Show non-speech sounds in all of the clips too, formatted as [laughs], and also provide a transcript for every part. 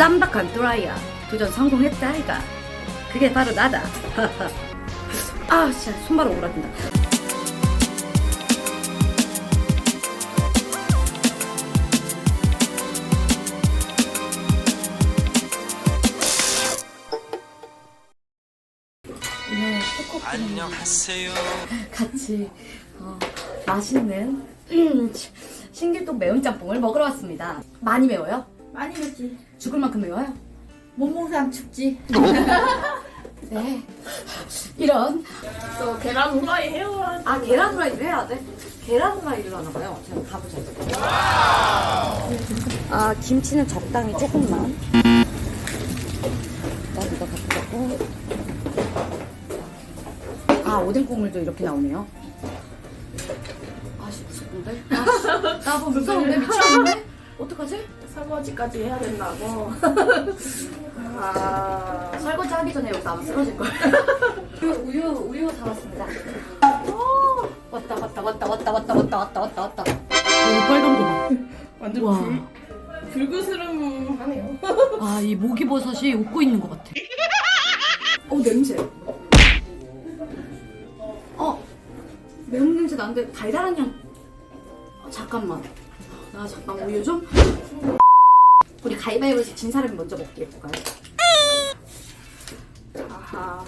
쌈박한 또라이야. 도전 성공했다, 아이가. 그게 바로 나다. [laughs] 아, 진짜 손바닥 오그라든다. 오늘 초코 안녕하세요. 같이 어, 맛있는 음, 시- 신길동 매운 짬뽕을 먹으러 왔습니다. 많이 매워요? 많이 먹지. 죽을 만큼 매워요? 몸몽상 춥지. [laughs] 네. 이런 또 계란 후라이 해와. 아 계란 후라이를 해야 돼? 계란 후라이를 하나 봐요. 제가 가보자. 아 김치는 적당히 조금만. 나 이거 갖고. 아 오뎅 국물도 이렇게 나오네요. 무섭던데? 아씨 나뭐 무서운데 미치겠는데? 어떡하지? 설거지까지 해야 된다고. 아. 설거지 하기 전에 여기서 아마 쓰러질 거야. [laughs] 우유 우유 우유 사왔습니다. 오, 왔다 왔다 왔다 왔다 왔다 왔다 왔다 왔다 왔다. 오 빨간 거 봐. 완전 와. 불, 불그스름하네요. [laughs] 아, 이 모기버섯이 웃고 있는 것 같아. 어, 냄새. 어, 매운 냄새 나는데 달달한 향. 어, 잠깐만. 나 잠깐 우유 좀. 우리 가위바위보에서 진 사람이 먼저 먹게 해볼까요? 아하.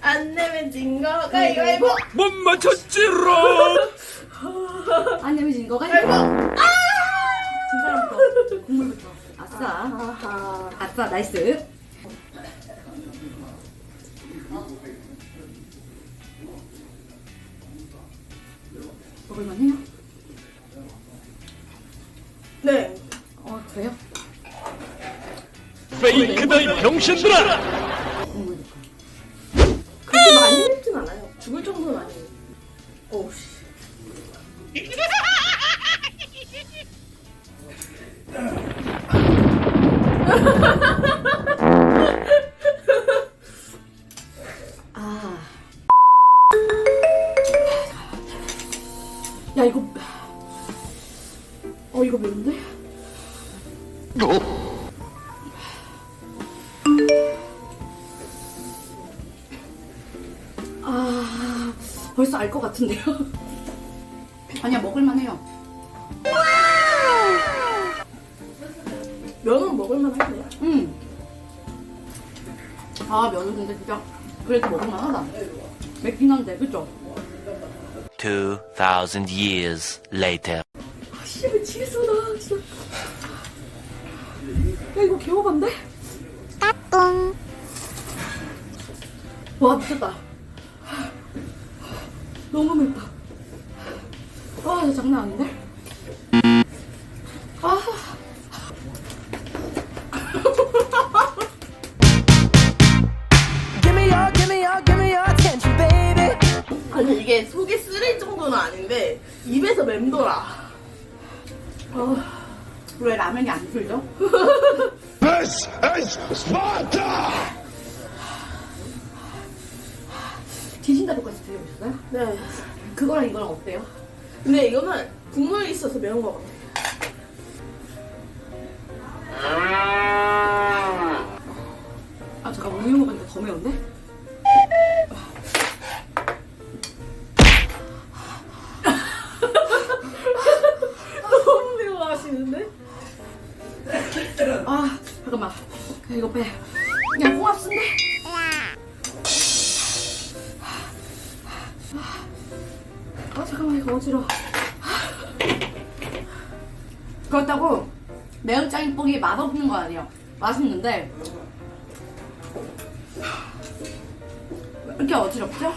안 내면 진 거 가위바위보. 못 맞췄지롱. [laughs] 안 내면 진 거가 있고. 아! 진 사람부터. 국물부터. 아싸. 아하. 아싸, 나이스. 페이크다 이 병신들아. 그렇게 많이 맵진 않아요. 죽을 정도는 아니에요. 오우 씨. 아. 야, 이거. 어, 이거 매운데? 아, 벌써 알 것 같은데요? [laughs] 아니야, 먹을만해요. 면은 먹을만 하네요. 음. 아, 면은 근데 진짜 그래도 먹을만하다. 맵긴 한데, 그죠? 2,000 years later. 아, 씨, 미치겠어, 나 진짜. 야, 이거 개호반데? 까꿍. 와, 미쳤다. 너무 맵다. 아, 이거 장난 아닌데? 아. Give me your, give me your, give me your attention, baby. 아니 이게 속이 쓰릴 정도는 아닌데 입에서 맴돌아. 어, 왜 라면이 안 풀죠? This is Sparta. 디진다도까지 드셔보셨어요? 네. 그거랑 이거랑 어때요? 근데 이거는 국물이 있어서 매운 것 같아요. 아, 잠깐 우유 먹으니까 더 매운데? 너무 매워하시는데? 아, 잠깐만. 이거 빼. 이거 어지러워. 그렇다고 매운 짬뽕이 맛없는 거 아니에요. 맛있는데 왜 이렇게 어지럽죠?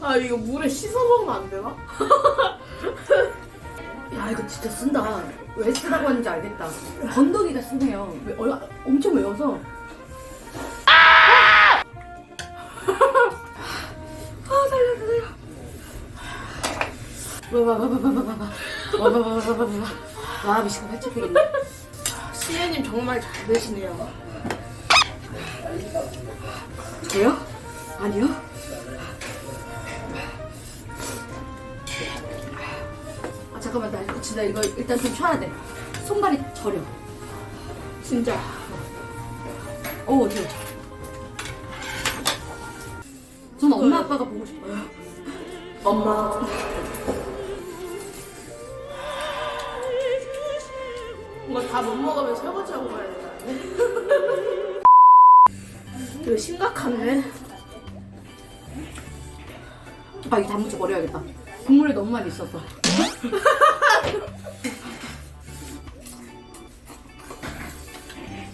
아 이거 물에 씻어 먹으면 안 되나? [laughs] 야 이거 진짜 쓴다. 왜 쓰라고 하는지 알겠다. 건더기가 쓰네요. 왜- 얼- 엄청 매워서. 와와와와와와와 와와와와와와 와 미치고 팔짝 되겠네. 시애님 정말 잘 되시네요. 저요? 아니요. 잠깐만 나 진짜 이거 일단 좀 쉬어야 돼 손발이 저려 진짜 어 어디 전 엄마 아빠가 보고 싶어요 엄마. 뭔가 다 못 먹으면 설거지하고 가야 되잖아. 이거 심각한데? 아 이거 단무지 버려야겠다 국물이 너무 많이 있었어 [laughs]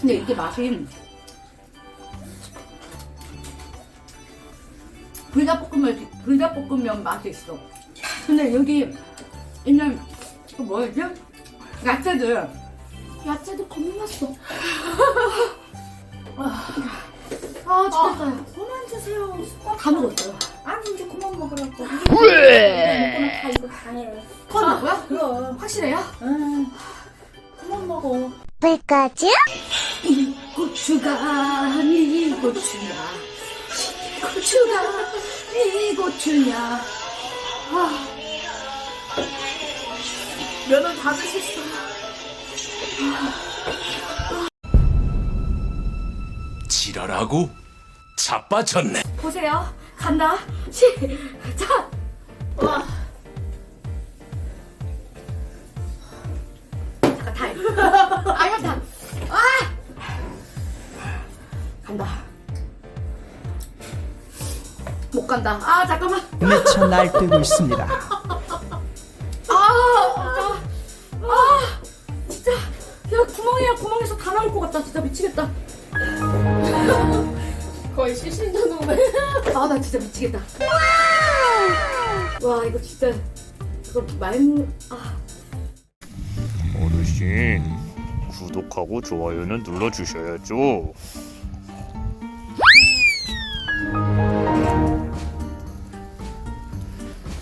근데 이게 맛이 불닭볶음면 불닭볶음면 맛이 있어 근데 여기 있는 그 뭐였지? 야채들 야채도 겁났어 [laughs] 아 죽겠어요 그만 드세요. 다 먹었어요 아니 이제 그만 먹으라고. 왜? 다 이거 다 해. 그런다고요? 그럼 확실해요? 응. 그만 먹어. 고추가 네 고추야 고추가 네 고추야 면은 다 드셨어. 지랄하고 자빠졌네. 보세요. 간다. 시작. 와. 잠깐 타임. 아! 간다. 못 간다. 아 잠깐만. 미쳐 날뛰고 있습니다. 같다. 진짜 미치겠다. [laughs] 거의 실신전후네. 아, 나 진짜 미치겠다. 와, 이거 진짜. 이거 말, 아. 어르신 구독하고 좋아요는 눌러주셔야죠.